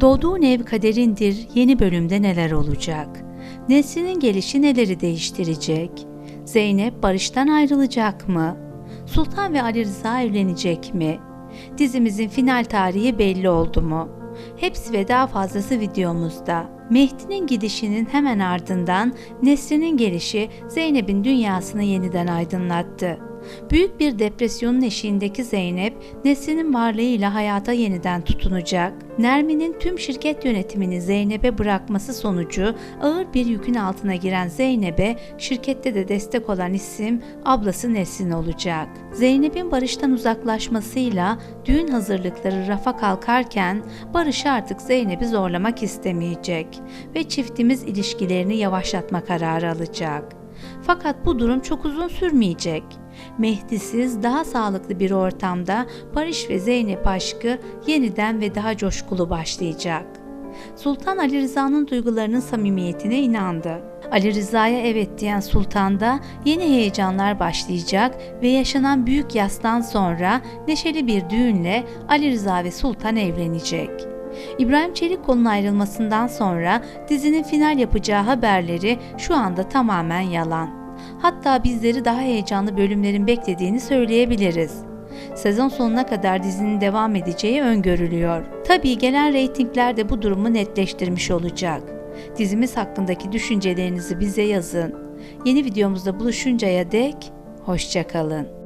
Doğduğun ev kaderindir yeni bölümde neler olacak? Nesrin'in gelişi neleri değiştirecek? Zeynep Barış'tan ayrılacak mı? Sultan ve Ali Rıza evlenecek mi? Dizimizin final tarihi belli oldu mu? Hepsi ve daha fazlası videomuzda. Mehdi'nin gidişinin hemen ardından Nesrin'in gelişi Zeynep'in dünyasını yeniden aydınlattı. Büyük bir depresyonun eşiğindeki Zeynep, Nesrin'in varlığıyla hayata yeniden tutunacak. Nermin'in tüm şirket yönetimini Zeynep'e bırakması sonucu ağır bir yükün altına giren Zeynep'e şirkette de destek olan isim ablası Nesrin olacak. Zeynep'in Barış'tan uzaklaşmasıyla düğün hazırlıkları rafa kalkarken Barış artık Zeynep'i zorlamak istemeyecek ve çiftimiz ilişkilerini yavaşlatma kararı alacak. Fakat bu durum çok uzun sürmeyecek. Mehdi'siz daha sağlıklı bir ortamda Barış ve Zeynep aşkı yeniden ve daha coşkulu başlayacak. Sultan Ali Rıza'nın duygularının samimiyetine inandı. Ali Rıza'ya evet diyen Sultan'da yeni heyecanlar başlayacak ve yaşanan büyük yastan sonra neşeli bir düğünle Ali Rıza ve Sultan evlenecek. İbrahim Çelikkol'un ayrılmasından sonra dizinin final yapacağı haberleri şu anda tamamen yalan. Hatta bizleri daha heyecanlı bölümlerin beklediğini söyleyebiliriz. Sezon sonuna kadar dizinin devam edeceği öngörülüyor. Tabii gelen reytingler de bu durumu netleştirmiş olacak. Dizimiz hakkındaki düşüncelerinizi bize yazın. Yeni videomuzda buluşuncaya dek hoşçakalın.